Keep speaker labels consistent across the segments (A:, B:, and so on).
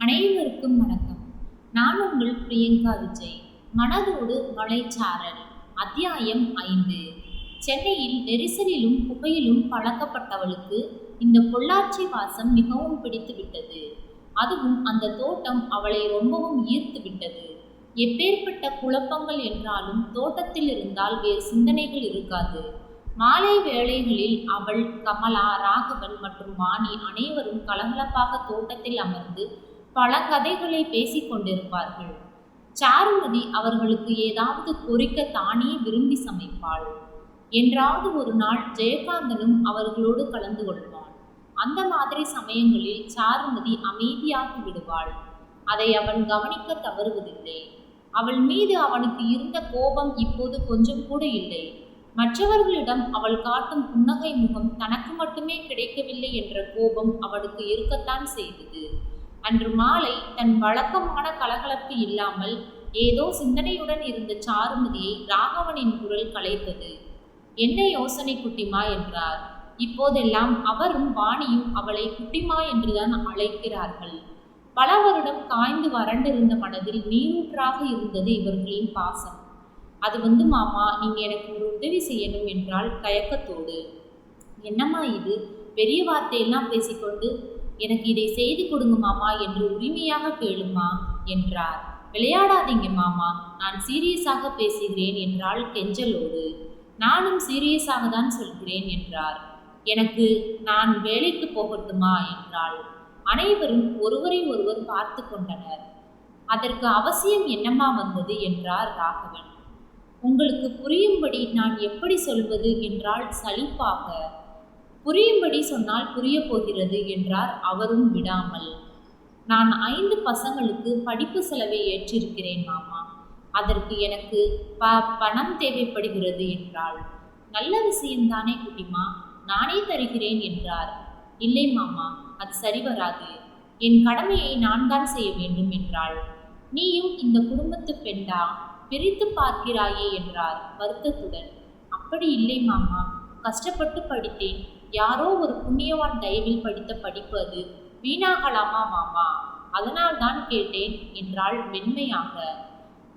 A: அனைவருக்கும் வணக்கம். நான் உங்கள் பிரியங்கா விஜய். மனதோடு மலைச்சாரல். அத்தியாயம் ஐந்து. சென்னையில் நெரிசலிலும் புகையிலும் பழக்கப்பட்டவளுக்கு இந்த பொள்ளாச்சி வாசம் மிகவும் பிடித்து விட்டது அதுவும் அந்த தோட்டம் அவளை ரொம்பவும் ஈர்த்து விட்டது எப்பேற்பட்ட குழப்பங்கள் என்றாலும் தோட்டத்தில் இருந்தால் வேறு சிந்தனைகள் இருக்காது. மாலை வேளைகளில் அவள் கமலா ராகவன் மற்றும் வாணி அனைவரும் கலகலப்பாக தோட்டத்தில் அமர்ந்து பல கதைகளை பேசிக் கொண்டிருப்பார்கள். சாருமதி அவர்களுக்கு ஏதாவது பொறிக்க தானே விரும்பி சமைப்பாள். என்றாவது ஒரு நாள் ஜெயகாந்தனும் அவர்களோடு கலந்து கொள்வான் அந்த மாதிரி சமயங்களில் சாருமதி அமைதியாகி விடுவாள். அதை அவன் கவனிக்க தவறுவதில்லை. அவள் மீது அவனுக்கு இருந்த கோபம் இப்போது கொஞ்சம் கூட இல்லை. மற்றவர்களிடம் அவள் காட்டும் புன்னகை முகம் தனக்கு மட்டுமே கிடைக்கவில்லை என்ற கோபம் அவளுக்கு இருக்கத்தான் செய்தது. அன்று மாலை தன் வழக்கமான கலகலப்பு இல்லாமல் ஏதோ சிந்தனையுடன் இருந்த சாருமதியை ராகவனின் குரல் கலைத்தது. என்ன யோசனை குட்டிமா? என்றார். இப்போதெல்லாம் அவரும் வாணியும் அவளை குட்டிமா என்றுதான் அழைக்கிறார்கள். பல வருடம் காய்ந்து வறண்டிருந்த மனதில் நீரூற்றாக இருந்தது இவர்களின் பாசம். அது வந்து மாமா நீங்க எனக்கு ஒரு உதவி செய்யணும் என்றால் தயக்கத்தோடு. என்னம்மா இது? பெரிய வார்த்தையெல்லாம் பேசிக்கொண்டு எனக்கு இதை செய்து கொடுங்க மாமா என்று உரிமையாக கேளுமா என்றார். விளையாடாதீங்க மாமா நான் சீரியஸாக பேசுகிறேன் என்றாள் கெஞ்சலோடு. நானும் சீரியஸாக தான் சொல்கிறேன் என்றார். எனக்கு நான் வேலைக்கு போகட்டுமா என்றாள். அனைவரும் ஒருவரை ஒருவர் பார்த்து கொண்டனர். அதற்கு அவசியம் என்னம்மா வந்தது என்றார் ராகவன். உங்களுக்கு புரியும்படி நான் எப்படி சொல்வது என்றால் சலிப்பாக. புரியும்படி சொன்னால் புரிய போகிறது என்றார் அவரும் விடாமல். நான் ஐந்து பசங்களுக்கு படிப்பு செலவை ஏற்றிருக்கிறேன் மாமா. அதற்கு எனக்கு ப பணம் தேவைப்படுகிறது என்றாள். நல்ல விஷயம்தானே குட்டிமா நானே தருகிறேன் என்றார். இல்லை மாமா அது சரி வராது என் கடமையை நான் தான் செய்ய வேண்டும் என்றாள். நீயும் இந்த குடும்பத்து பெண்டா பிரித்து பார்க்கிறாயே என்றார் வருத்தத்துடன். அப்படி இல்லை மாமா கஷ்டப்பட்டு படித்தேன். யாரோ ஒரு புண்ணியவான் தயவில் படித்த படிப்பு அது வீணாகலாமா மாமா? அதனால் தான் கேட்டேன் என்றாள் மென்மையாக.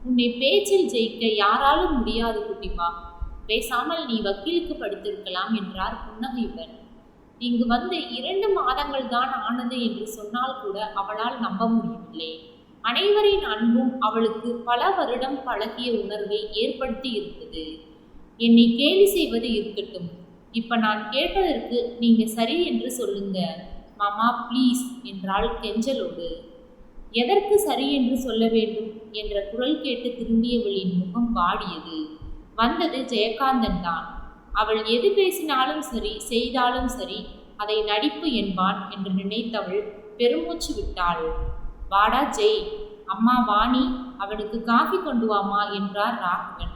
A: உன்னை பேச்சில் ஜெயிக்க யாராலும் முடியாது குட்டிமா. பேசாமல் நீ வக்கீலுக்கு படித்திருக்கலாம் என்றார் புன்னகையுடன். இங்கு வந்து இரண்டு மாதங்கள் தான் ஆனது என்று சொன்னால் கூட அவளால் நம்ப முடியவில்லை. அனைவரின் அன்பும் அவளுக்கு பல வருடம் பழகிய உணர்வை ஏற்படுத்தி இருந்தது. என்னை கேலி செய்வது இருக்கட்டும். இப்ப நான் கேட்டதற்கு நீங்க சரி என்று சொல்லுங்க. மாமா ப்ளீஸ் என்றாள் கெஞ்சலோடு. எதற்கு சரி என்று சொல்ல வேண்டும்? என்ற குரல் கேட்டு திரும்பியவளின் முகம் வாடியது. வந்தது ஜெயகாந்தன் தான். அவள் எது பேசினாலும் சரி செய்தாலும் சரி அதை நடிப்பு என்பான் என்று நினைத்தவள் பெருமூச்சு விட்டாள். வாடா ஜெய். அம்மா வாணி அவனுக்கு காஃபி கொண்டு வாமா என்றார் ராகவன்.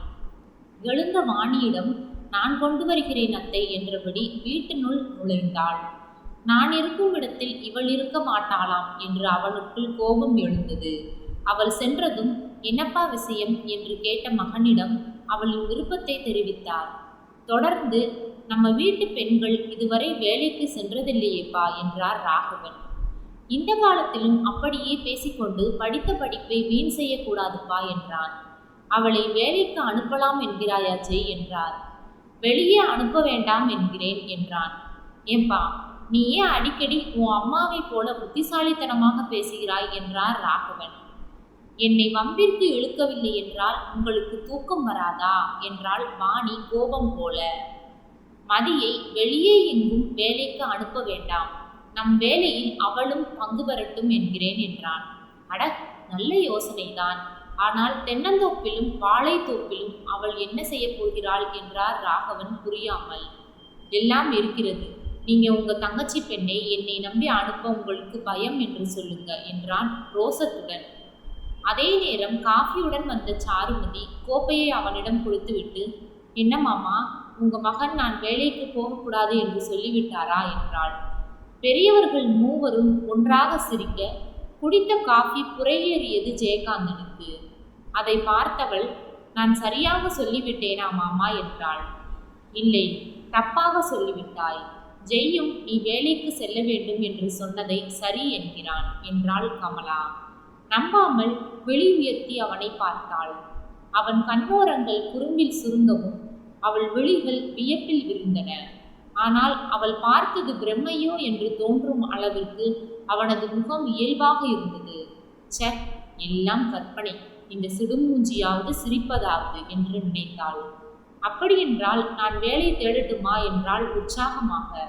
A: எழுந்த வாணியிடம் நான் கொண்டு வருகிறேன் அத்தை என்றபடி வீட்டினுள் நுழைந்தாள். நான் இருக்கும் இடத்தில் இவள் இருக்க மாட்டாளாம் என்று அவளுக்குள் கோபம் எழுந்தது. அவள் சென்றதும் என்னப்பா விஷயம்? என்று கேட்ட மகனிடம் அவளின் விருப்பத்தை தெரிவித்தார். தொடர்ந்து நம்ம வீட்டு பெண்கள் இதுவரை வேலைக்கு சென்றதில்லையேப்பா என்றார் ராகவன். இந்த காலத்திலும் அப்படியே பேசிக்கொண்டு படித்த படிப்பை வீண் செய்யக்கூடாதுப்பா என்றான். அவளை வேலைக்கு அனுப்பலாம் என்கிறாயாச்சே என்றார். வெளியே அனுப்ப வேண்டாம் என்கிறேன் என்றான். ஏம்பா நீ ஏன் அடிக்கடி உன் அம்மாவை போல புத்திசாலித்தனமாக பேசுகிறாய் என்றார் ராகவன். என்னை வம்பிற்கு இழுக்கவில்லை என்றால் உங்களுக்கு தூக்கம் வராதா? என்றாள் வாணி கோபம் போல. மதியை வெளியே எங்கும் வேலைக்கு அனுப்ப வேண்டாம். நம் வேலையில் அவளும் பங்கு பெறட்டும் என்கிறேன் என்றான். அட நல்ல யோசனைதான். ஆனால் தென்னந்தோப்பிலும் வாழைத்தோப்பிலும் அவள் என்ன செய்ய போகிறாள் என்றார் ராகவன் புரியாமல். எல்லாம் இருக்கிறது. நீங்க உங்க தங்கச்சி பெண்ணை என்னை நம்பி அனுப்ப உங்களுக்கு பயம் என்று சொல்லுங்க என்றான் ரோசத்துடன். அதே நேரம் காஃபியுடன் வந்த சாருமதி கோப்பையை அவனிடம் கொடுத்துவிட்டு என்ன மாமா உங்க மகன் நான் வேலைக்கு போகக்கூடாது என்று சொல்லிவிட்டாரா? என்றாள். பெரியவர்கள் மூவரும் ஒன்றாக சிரிக்க குடித்த காஃபி புறையேறியது ஜெயகாந்தனுக்கு. அதை பார்த்தவள் நான் சரியாக சொல்லிவிட்டேனா மாமா? என்றாள். இல்லை தப்பாக சொல்லிவிட்டாய். ஜெய்யும் நீ வேலைக்கு செல்ல வேண்டும் என்று சொன்னதை சரி என்கிறான் என்றாள் கமலா. நம்பாமல் வெளி உயர்த்தி அவனை பார்த்தாள். அவன் கண்ணோரங்கள் குறும்பில் சுருங்கவும் அவள் விழிகள் வியப்பில் விருந்தன. ஆனால் அவள் பார்த்தது பிரம்மையோ என்று தோன்றும் அளவிற்கு அவனது முகம் இயல்பாக இருந்தது. ச எல்லாம் கற்பனை. இந்த சிடுமூஞ்சியாவது சிரிப்பதாவது என்று நினைத்தாள். அப்படியென்றால் நான் வேலை தேடட்டுமா என்றால் உற்சாகமாக.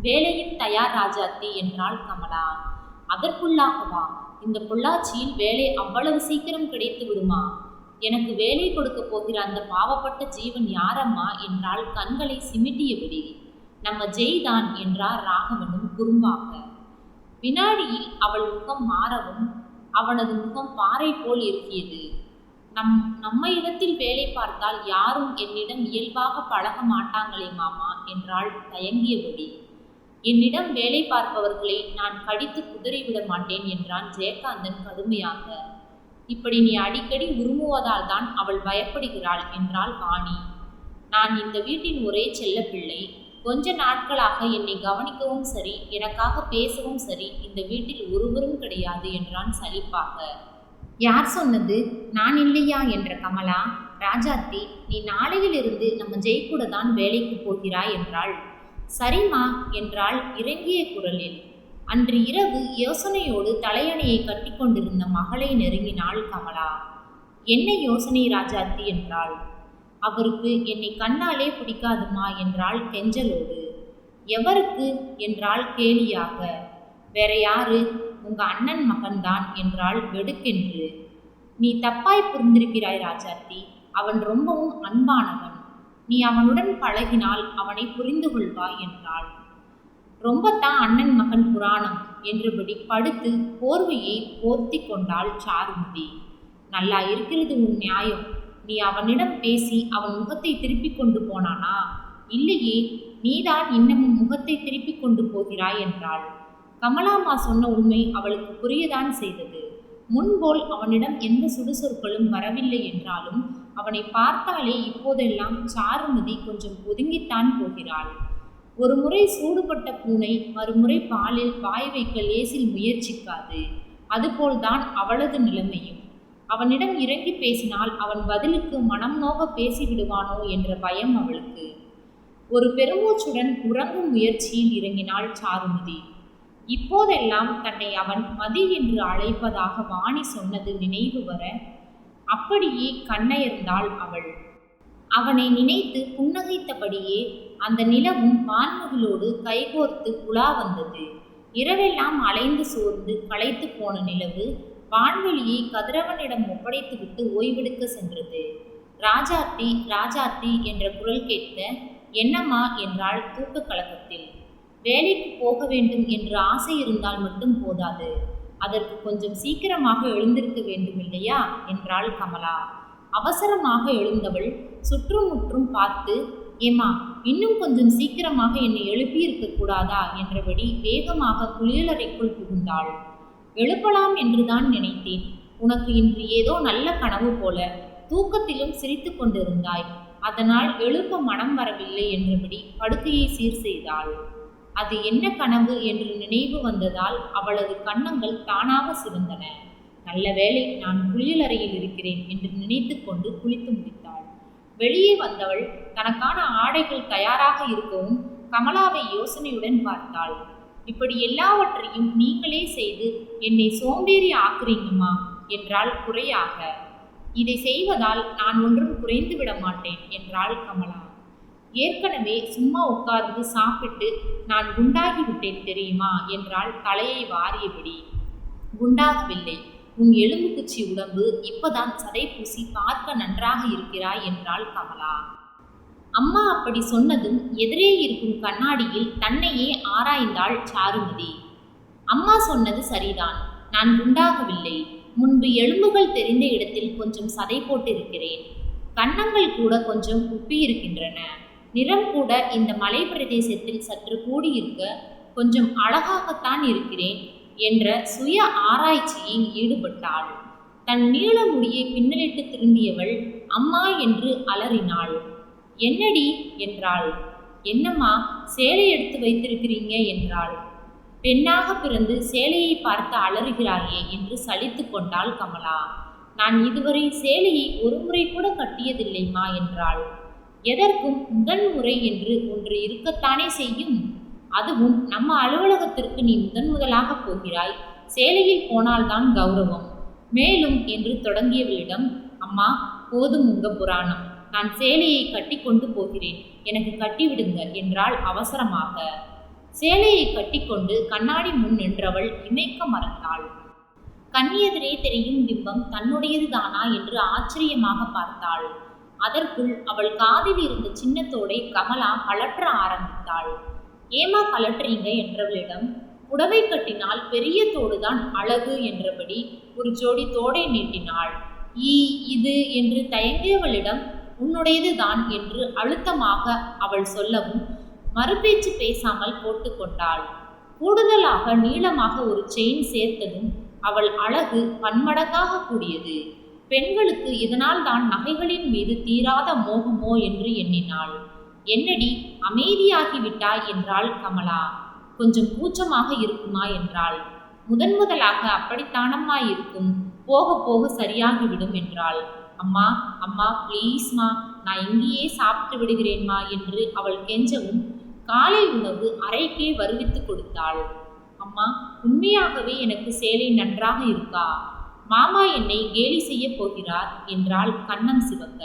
A: வேலையின் தயார் ராஜாத்தி என்றாள் கமலா. அதற்குள்ளாகவா? இந்த பொள்ளாச்சியில் வேலை அவ்வளவு சீக்கிரம் கிடைத்து விடுமா? எனக்கு வேலை கொடுக்க போகிற அந்த பாவப்பட்ட ஜீவன் யாரம்மா? என்றால் கண்களை சிமிட்டியபடி நம்ம ஜெய்தான் என்றார் ராகவனும் குறும்பாக. வினாடியில் அவள் முகம் மாறவும் அவனது முகம் பாறை போல் இருக்கியது நம் நம்ம இடத்தில் வேலை பார்த்தால் யாரும் என்னிடம் இயல்பாக பழக மாட்டாங்களே மாமா என்றாள் தயங்கியபடி. என்னிடம் வேலை பார்ப்பவர்களை நான் கடித்து குதறிவிட மாட்டேன் என்றான் ஜெயகாந்தன் கடுமையாக. இப்படி நீ அடிக்கடி உருமுவதால் தான் அவள் பயப்படுகிறாள் என்றாள் வாணி. நான் இந்த வீட்டின் ஒரே செல்லப்பிள்ளை. கொஞ்ச நாட்களாக என்னை கவனிக்கவும் சரி எனக்காக பேசவும் சரி இந்த வீட்டில் ஒருவரும் கிடையாது என்றான் சலிப்பாக. யார் சொன்னது? நான் இல்லையா என்ற கமலா. ராஜாத்தி நீ நாளையிலிருந்து நம்ம ஜெய்கூட தான் வேலைக்கு போகிறாய் என்றாள். சரிம்மா என்றாள் இறங்கிய குரலில். அன்று இரவு யோசனையோடு தலையணையை கட்டிக்கொண்டிருந்த மகளை நெருங்கினாள் கமலா. என்ன யோசனை ராஜாத்தி? என்றாள். அவருக்கு என்னை கண்ணாலே பிடிக்காதுமா என்றாள் கெஞ்சலோடு. எவருக்கு? என்றாள் கேலியாக. வேற யாரு? உங்க அண்ணன் மகன்தான் என்றாள் வெடுக்கென்று. நீ தப்பாய் புரிந்திருக்கிறாய் ராஜாத்தி அவன் ரொம்பவும் அன்பானவன். நீ அவனுடன் பழகினால் அவனை புரிந்து கொள்வாய் என்றாள். ரொம்பத்தான் அண்ணன் மகன் புராணம் என்றபடி படுத்து போர்வையை போர்த்தி கொண்டாள் சாருமதி. நல்லா இருக்கிறது உன் நியாயம். நீ அவனிடம் பேசி அவன் முகத்தை திருப்பிக் கொண்டு போனானா? இல்லையே நீதான் இன்னமும் முகத்தை திருப்பிக் கொண்டு போகிறாய் என்றாள். கமலாமா சொன்ன உண்மை அவளுக்கு புரியதான் செய்தது. முன்போல் அவனிடம் எந்த சுடுசொற்களும் வரவில்லை என்றாலும் அவனை பார்த்தாலே இப்போதெல்லாம் சாருமதி கொஞ்சம் ஒதுங்கித்தான் போகிறாள். ஒரு முறை சூடுபட்ட பூனை மறுமுறை பாலில் வாய் வைக்க லேசில் முயற்சிக்காது. அதுபோல்தான் அவளது நிலைமையும். அவனிடம் இறங்கி பேசினால் அவன் பதிலுக்கு மனம் நோக பேசிவிடுவானோ? என்ற பயம் அவளுக்கு. ஒரு பெருமூச்சுடன் உறங்கும் முயற்சியில் இறங்கினாள் சாருமதி. இப்போதெல்லாம் தன்னை அவன் மதி என்று அழைப்பதாக வாணி சொன்னது நினைவு வர அப்படியே கண்ணயர்ந்தாள் அவள். அவனை நினைத்து புன்னகைத்தபடியே அந்த நிலவும் வான்முகிலோடு கைகோர்த்து புலா வந்தது. இரவெல்லாம் அலைந்து சோர்ந்து களைத்து போன நிலவு வான்வெளியை கதிரவனிடம் ஒப்படைத்துவிட்டு ஓய்வெடுக்க சென்றது. ராஜாத்தி ராஜாத்தி என்ற குரல் கேட்க என்னம்மா என்றாள் தூக்க கலக்கத்தில். வேலைக்கு போக வேண்டும் என்று ஆசை இருந்தால் மட்டும் போதாது. அதற்கு கொஞ்சம் சீக்கிரமாக எழுந்திருக்க வேண்டும் இல்லையா என்றாள் கமலா. அவசரமாக எழுந்தவள் சுற்றுமுற்றும் பார்த்து ஏமா இன்னும் கொஞ்சம் சீக்கிரமாக என்னை எழுப்பியிருக்க கூடாதா? என்றபடி வேகமாக குளியலறைக்குள் புகுந்தாள். எழுப்பலாம் என்றுதான் நினைத்தேன். உனக்கு இன்று ஏதோ நல்ல கனவு போல தூக்கத்திலும் சிரித்து கொண்டிருந்தாய். அதனால் எழுப்ப மனம் வரவில்லை என்றபடி படுக்கையை சீர் செய்தாள். அது என்ன கனவு என்று நினைவு வந்ததால் அவளது கன்னங்கள் தானாக சிவந்தன. நல்ல வேளை நான் குளியலறையில் இருக்கிறேன் என்று நினைத்து கொண்டு குளித்து முடித்தாள். வெளியே வந்தவள் தனக்கான ஆடைகள் தயாராக இருக்கவும் கமலாவை யோசனையுடன் பார்த்தாள். இப்படி எல்லாவற்றையும் நீங்களே செய்து என்னை சோம்பேறி ஆக்குறீங்கம்மா என்றாள் குறையாக. இதை செய்வதால் நான் ஒன்றும் குறைந்து விட மாட்டேன் என்றாள் கமலா. ஏற்கனவே சும்மா உட்கார்ந்து சாப்பிட்டு நான் குண்டாகி விட்டேன் தெரியுமா என்றாள் தலையை வாரியபடி. குண்டாகவில்லை. உன் எலும்பு குச்சி உடம்பு இப்பதான் சதை பூசி பார்க்க நன்றாக இருக்கிறாய் என்றாள் கமலா. அம்மா அப்படி சொன்னதும் எதிரே இருக்கும் கண்ணாடியில் தன்னையே ஆராய்ந்தாள் சாருமதி. அம்மா சொன்னது சரிதான். நான் குண்டாகவில்லை. முன்பு எலும்புகள் தெரிந்த இடத்தில் கொஞ்சம் சதை போட்டிருக்கிறேன். கன்னங்கள் கூட கொஞ்சம் உப்பியிருக்கின்றன. நிறம் கூட இந்த மலை பிரதேசத்தில் சற்று கூடியிருக்க கொஞ்சம் அழகாகத்தான் இருக்கிறேன் என்ற சுய ஆராய்ச்சியில் ஈடுபட்டாள். தன் நீள முடியை பின்னலிட்டு திரும்பியவள் அம்மா என்று அலறினாள். என்னடி என்றாள். என்னம்மா சேலை எடுத்து வைத்திருக்கிறீங்க என்றாள். பெண்ணாக பிறந்து சேலையை பார்த்து அலறுகிறாயே என்று சலித்து கொண்டாள் கமலா. நான் இதுவரை சேலையை ஒரு முறை கூட கட்டியதில்லைம்மா என்றாள். எதற்கும் முதன் முறை என்று ஒன்று இருக்கத்தானே செய்யும்? அதுவும் நம்ம அலுவலகத்திற்கு நீ முதன் முதலாக போகிறாய். சேலையில் போனால்தான் கௌரவம். மேலும் என்று தொடங்கியவளிடம் அம்மா போதும் உங்க புராணம். நான் சேலையை கட்டி கொண்டு போகிறேன். எனக்கு கட்டிவிடுங்கள் என்றாள் அவசரமாக. சேலையை கட்டிக்கொண்டு கண்ணாடி முன் நின்றவள் இமைக்க மறந்தாள். கண்ணியெதிரே தெரியும் பிம்பம் தன்னுடையதுதானா என்று ஆச்சரியமாக பார்த்தாள். அதற்குள் அவள் காதில் இருந்த சின்னத்தோடை கமலா கலற்ற ஆரம்பித்தாள். ஏமா கலட்டுறீங்க என்றவளிடம் புடவை கட்டினால் பெரிய தோடுதான் அழகு என்றபடி ஒரு ஜோடி தோடை நீட்டினாள். ஈ இது என்று தயங்கியவளிடம் உன்னுடையதுதான் என்று அழுத்தமாக அவள் சொல்லவும் மறுபேச்சு பேசாமல் போட்டுக்கொண்டாள். கூடுதலாக நீளமாக ஒரு செயின் சேர்த்ததும் அவள் அழகு பன்மடங்காக கூடியது. பெண்களுக்கு இதனால் தான் நகைகளின் மீது தீராத மோகமோ என்று எண்ணினாள். என்னடி அமைதியாகிவிட்டாய் என்றாள் கமலா. கொஞ்சம் கூச்சமாக இருக்குமா என்றாள். முதன் முதலாக அப்படித்தானம்மா இருக்கும். போக போக சரியாகிவிடும் என்றாள். அம்மா அம்மா ப்ளீஸ்மா நான் இங்கேயே சாப்பிட்டு விடுகிறேன்மா என்று அவள் கெஞ்சவும் காலை உணவு அறைக்கே வருவித்து கொடுத்தாள். அம்மா உண்மையாகவே எனக்கு சேலை நன்றாக இருக்கா? மாமா என்னை கேலி செய்ய போகிறார் என்றாள் கண்ணம் சிவக்க.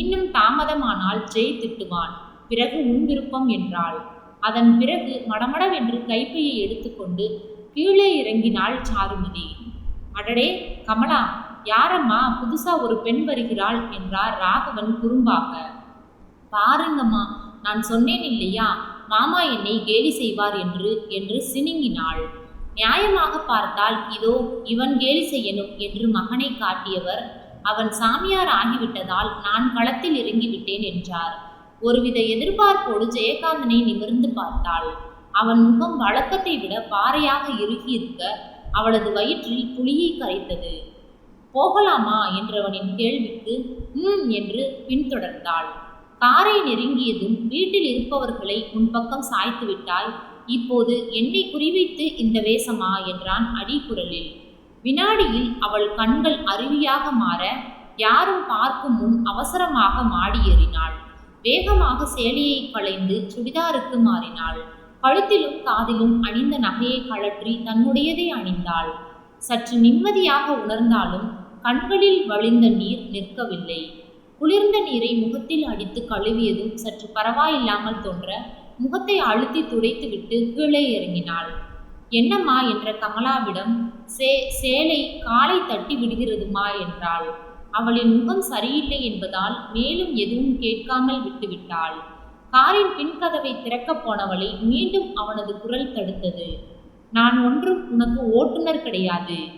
A: இன்னும் தாமதமானால் ஜெய் திட்டுவான் பிறகு உன் விருப்பம் என்றாள். அதன் பிறகு மடமடவென்று கைப்பையை எடுத்துக்கொண்டு கீழே இறங்கினாள் சாருமதி. அடடே கமலா யாரம்மா புதுசா ஒரு பெண் வருகிறாள் என்றார் ராகவன் குறும்பாக. பாருங்கம்மா நான் சொன்னேன் இல்லையா மாமா என்னை கேலி செய்வார் என்று என்று சினுங்கினாள். நியாயமாக பார்த்தால் இதோ இவன் கேலி செய்யணும் என்று மகனை காட்டியவர் அவன் சாமியார் ஆகிவிட்டதால் நான் களத்தில் இறங்கிவிட்டேன் என்றார். ஒருவித எதிர்பார்ப்போடு ஜெயகாந்தனை நிமிர்ந்து பார்த்தாள். அவன் முகம் வழக்கத்தை விட பாறையாக இறுகியிருக்க அவளது வயிற்றில் புளியை கரைத்தது. போகலாமா என்றவனின் கேள்விக்கு ம் என்று பின்தொடர்ந்தாள். காரை நெருங்கியதும் வீட்டில் இருப்பவர்களை உன் பக்கம் சாய்த்து விட்டாய் இப்போது என்னை குறிவைத்து இந்த வேஷமா? என்றான் அடிக்குரலில் வினாடியில் அவள் கண்கள் அருவியாக மாற யாரும் பார்க்கும் முன் அவசரமாக மாடி ஏறினாள். வேகமாக சேலையை களைந்து சுடிதாருக்கு மாறினாள். கழுத்திலும் காதிலும் அணிந்த நகையை கழற்றி தன்னுடையதை அணிந்தாள். சற்று நிம்மதியாக உணர்ந்தாலும் கண்களில் வழிந்த நீர் நிற்கவில்லை. குளிர்ந்த நீரை முகத்தில் அடித்து கழுவியதும் சற்று பரவாயில்லாமல் தோன்ற முகத்தை அழுத்தி துடைத்துவிட்டு கீழே இறங்கினாள். என்னம்மா? என்ற கமலாவிடம் சே சேலை காலை தட்டி விடுகிறதுமா? என்றாள். அவளின் முகம் சரியில்லை என்பதால் மேலும் எதுவும் கேட்காமல் விட்டுவிட்டாள். காரின் பின்கதவை திறக்கப் போனவளை மீண்டும் அவனது குரல் தடுத்தது. நான் ஒன்றும் உனக்கு ஓட்டுநர் கிடையாது.